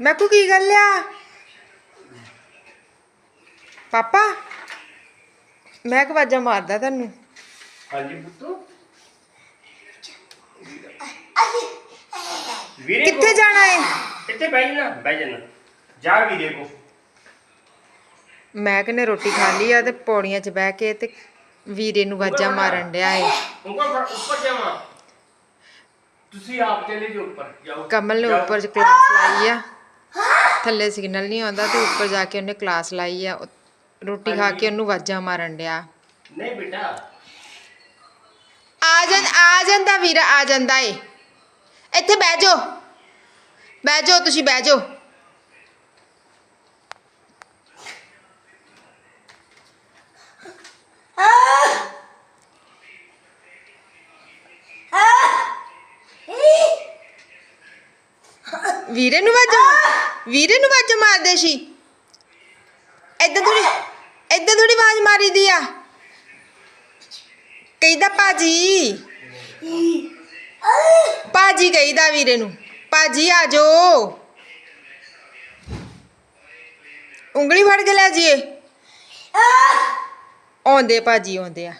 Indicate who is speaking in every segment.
Speaker 1: ਮੈਂ ਕੋ ਕੀ ਗੱਲ ਆ? ਪਾਪਾ ਮੈਂ ਕਵਾਜਾ ਮਾਰਦਾ ਤੁਹਾਨੂੰ।
Speaker 2: ਹਾਂਜੀ ਪੁੱਤੂ। ਵੀਰੇ
Speaker 1: ਕਿੱਥੇ ਜਾਣਾ ਹੈ
Speaker 2: ਇੱਥੇ ਬਹਿ ਜਾ ਬਹਿ ਜਾਣਾ। ਜਾ ਵੀਰੇ ਕੋ।
Speaker 1: ਮੈਂ ਕਿਨੇ ਰੋਟੀ ਖਾ ਲਈ ਆ ਤੇ ਪੌੜੀਆਂ 'ਚ ਬਹਿ ਕੇ ਤੇ ਵੀਰੇ ਨੂੰ ਵਾਜਾ ਮਾਰਨ ਡਿਆ ਏ।
Speaker 2: ਉੱਪਰ ਉੱਪਰ ਜਾਵਾ। ਤੁਸੀਂ ਆਪ ਚਲੇ ਜਾਓ ਉੱਪਰ। ਜਾਓ।
Speaker 1: ਕਮਲ ਨੇ
Speaker 2: ਜਾਓ।
Speaker 1: ਉੱਪਰ ਚ ਕਲਾਸ ਲਾਈ ਆ। ਥੱਲੇ ਸਿਗਨਲ ਨਹੀਂ ਆਉਂਦਾ ਤੇ ਉੱਪਰ ਜਾ ਕੇ ਉਹਨੇ ਕਲਾਸ ਲਾਈ ਆ। ਰੋਟੀ ਖਾ ਕੇ ਉਹਨੂੰ ਵਾਜਾ ਮਾਰਨ ਡਿਆ।
Speaker 2: ਨਹੀਂ ਬੇਟਾ।
Speaker 1: ਆ ਜਾਂ ਆ ਜਾਂਦਾ ਵੀਰਾ ਆ ਜਾਂਦਾ ਏ। ਇੱਥੇ ਬਹਿ ਜਾਓ। ਬਹਿ ਜਾਓ ਤੁਸੀਂ ਬਹਿ ਜਾਓ। ਵੀਰੇ ਨੂੰ ਵਾਜਾ, ਵੀਰੇ ਨੂੰ ਵਾਜਾ ਮਾਰਦੇ ਸੀ। ਏਦਾਂ ਥੋੜੀ ਏਦਾਂ ਥੋੜੀ ਆਵਾਜ਼ ਮਾਰੀ ਦੀ ਆ। ਕਹਿੰਦਾ ਭਾਜੀ। ਭਾਜੀ ਕਹਿੰਦਾ ਵੀਰੇ ਨੂੰ, ਭਾਜੀ ਆ ਜੋ ਉਂਗਲੀ ਫੜ ਕੇ ਲੈ ਜੀਏ ਆਉਂਦੇ ਭਾਜੀ, ਆਉਂਦੇ ਆ।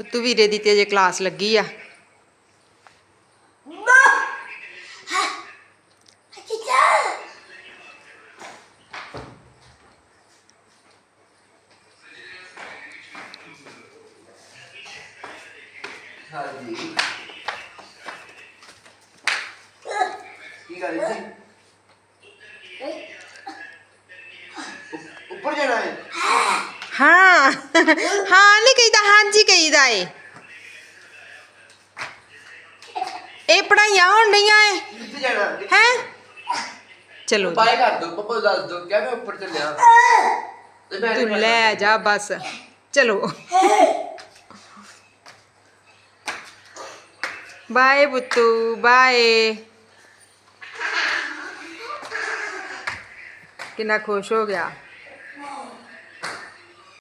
Speaker 1: ਪੁੱਤੂ ਵੀਰੇ ਦੀ ਤੇ ਜੇ ਕਲਾਸ ਲੱਗੀ ਆ।
Speaker 3: ਹਾਂਜੀ। ਕੀ ਗੱਲ ਜੀ ਉੱਪ- ਉੱਪਰ ਜਾਣਾ ਹੈ।
Speaker 1: ਹਾਂ? ਹਾਂ ਨਹੀਂ ਕਹੀਦਾ ਕਹੀਦਾ ਏ ਇਹ ਪੜਾਈਆਂ ਹੋਣ ਡਈਆਂ ਏ?
Speaker 3: ਕਿੱਥੇ ਜਾਣਾ?
Speaker 1: ਹੈ? ਚਲੋ ਜੀ।
Speaker 3: ਬਾਏ ਕਰ ਦੋ ਪਪਾ ਦੱਸ ਦੋ ਕਿਆ ਮੈਂ ਉੱਪਰ ਚੱਲਿਆ। ਤੇ ਮੈਂ
Speaker 1: ਤੂੰ ਲੈ ਜਾ ਬਸ। ਚਲੋ। ਬਾਏ ਬੁੱਤੂ ਬਾਏ। ਕਿੰਨਾ ਖੁਸ਼ ਹੋ ਗਿਆ।